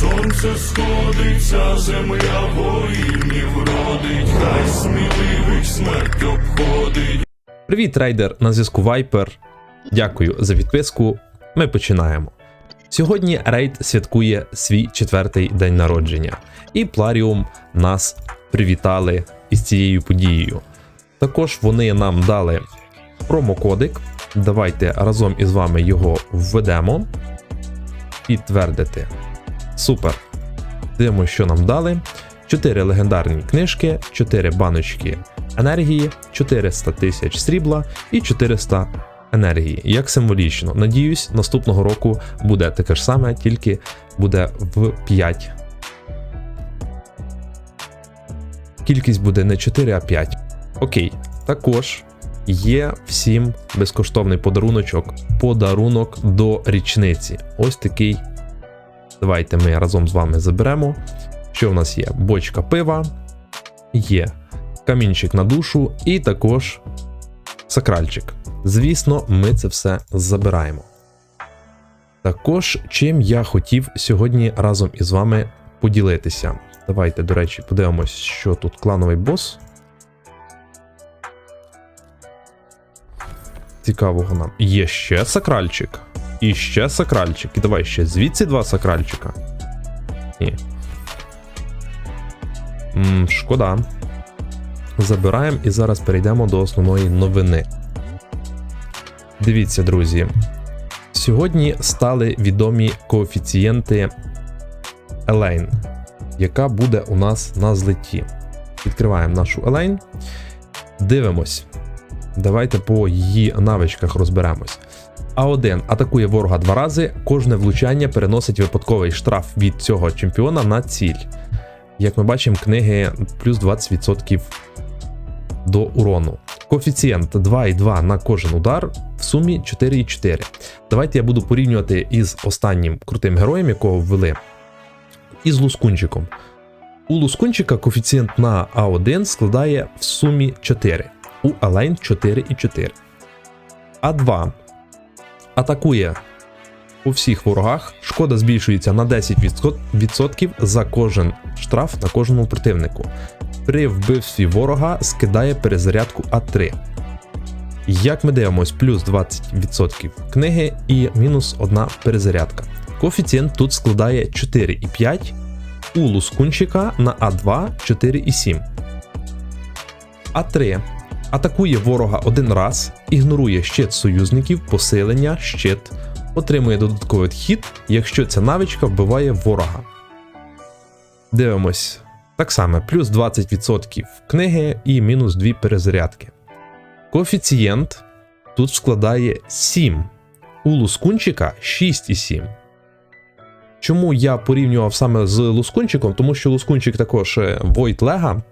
сонце сходиться, земля воїнів родить, хай сміливих смерть обходить. Привіт, рейдер! На зв'язку Viper. Дякую за підписку. Ми починаємо. Сьогодні рейд святкує свій четвертий день народження, і Пларіум нас привітали із цією подією. Також вони нам дали промокодик. Давайте разом із вами його введемо. Підтвердити. Супер. Дивимося, що нам дали. 4 легендарні книжки, 4 баночки енергії, 400 тисяч срібла і 400 енергії. Як символічно. Надіюсь, наступного року буде таке ж саме, тільки буде в 5. Кількість буде не 4, а 5. Окей. Також є всім безкоштовний подаруночок. Подарунок до річниці. Ось такий. Давайте ми разом з вами заберемо. Що в нас є? Бочка пива, є камінчик на душу і також сакральчик. Звісно, ми це все забираємо. Також, чим я хотів сьогодні разом із вами поділитися. Давайте, до речі, подивимось, що тут клановий бос. Цікавого нам. Є ще сакральчик. І ще сакральчик. І давай ще звідси два сакральчика. Ні. М, шкода. Забираємо і зараз перейдемо до основної новини. Дивіться, друзі. Сьогодні стали відомі коефіцієнти Елейн, яка буде у нас на злеті. Відкриваємо нашу Елейн. Дивимось. Давайте по її навичках розберемось. А1 атакує ворога два рази. Кожне влучання переносить випадковий штраф від цього чемпіона на ціль. Як ми бачимо, книги плюс 20% до урону. Коефіцієнт 2,2 на кожен удар в сумі 4,4. Давайте я буду порівнювати із останнім крутим героєм, якого ввели, із Лускунчиком. У Лускунчика коефіцієнт на А1 складає в сумі 4, у Алейн 4,4. А2 атакує у всіх ворогах. Шкода збільшується на 10% за кожен штраф на кожному противнику. При вбивстві ворога скидає перезарядку А3. Як ми дивимось, плюс 20% книги і мінус 1 перезарядка. Коефіцієнт тут складає 4,5, у лускунчика на А2 4,7. А3 атакує ворога один раз, ігнорує щит союзників, посилення, щит, отримує додатковий хід, якщо ця навичка вбиває ворога. Дивимось. Так само, плюс 20% книги і мінус 2 перезарядки. Коефіцієнт тут складає 7. У лускунчика 6,7. Чому я порівнював саме з лускунчиком? Тому що лускунчик також Void Лега.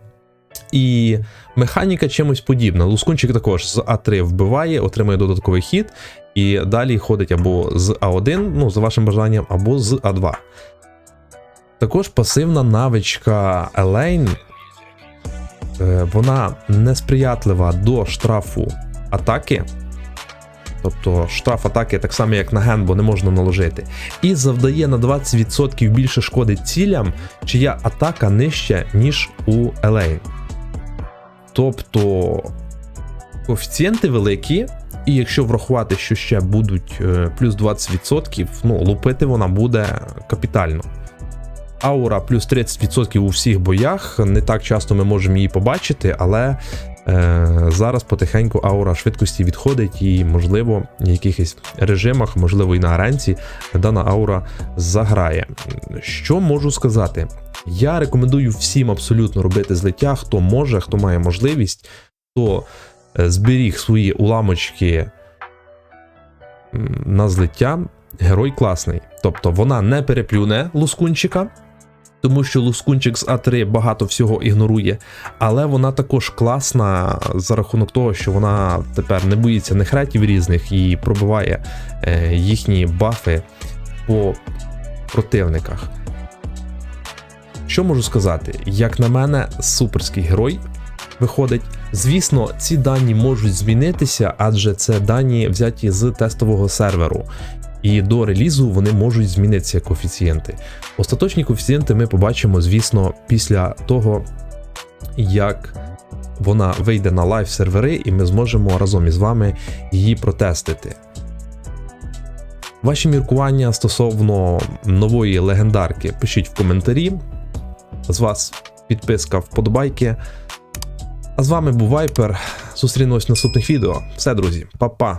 І механіка чимось подібна. Лускунчик також з А3 вбиває, отримує додатковий хід, і далі ходить або з А1, ну, за вашим бажанням, або з А2. Також пасивна навичка Елейн, вона несприятлива до штрафу атаки. Тобто штраф атаки так само, як на генбо, не можна наложити. І завдає на 20% більше шкоди цілям, чия атака нижча, ніж у Елейн. Тобто коефіцієнти великі, і якщо врахувати, що ще будуть е, плюс 20%, ну, лупити вона буде капітально. Аура плюс 30% у всіх боях. Не так часто ми можемо її побачити, але зараз потихеньку аура швидкості відходить, і, можливо, в якихось режимах, можливо, і на аренці, дана аура заграє. Що можу сказати? Я рекомендую всім абсолютно робити злиття, хто може, хто має можливість, хто е, зберіг свої уламочки на злиття. Герой класний. Тобто вона не переплюне лускунчика, тому що лускунчик з А3 багато всього ігнорує, але вона також класна за рахунок того, що вона тепер не боїться нехретів різних і пробиває е, їхні бафи по противниках. Що можу сказати? Як на мене, суперський герой виходить. Звісно, ці дані можуть змінитися, адже це дані взяті з тестового серверу. І до релізу вони можуть змінитися коефіцієнти. Остаточні коефіцієнти ми побачимо, звісно, після того, як вона вийде на лайв сервери, і ми зможемо разом із вами її протестити. Ваші міркування стосовно нової легендарки пишіть в коментарі. З вас підписка, вподобайки. А з вами був Вайпер. Зустрінемось в наступних відео. Все, друзі, па-па!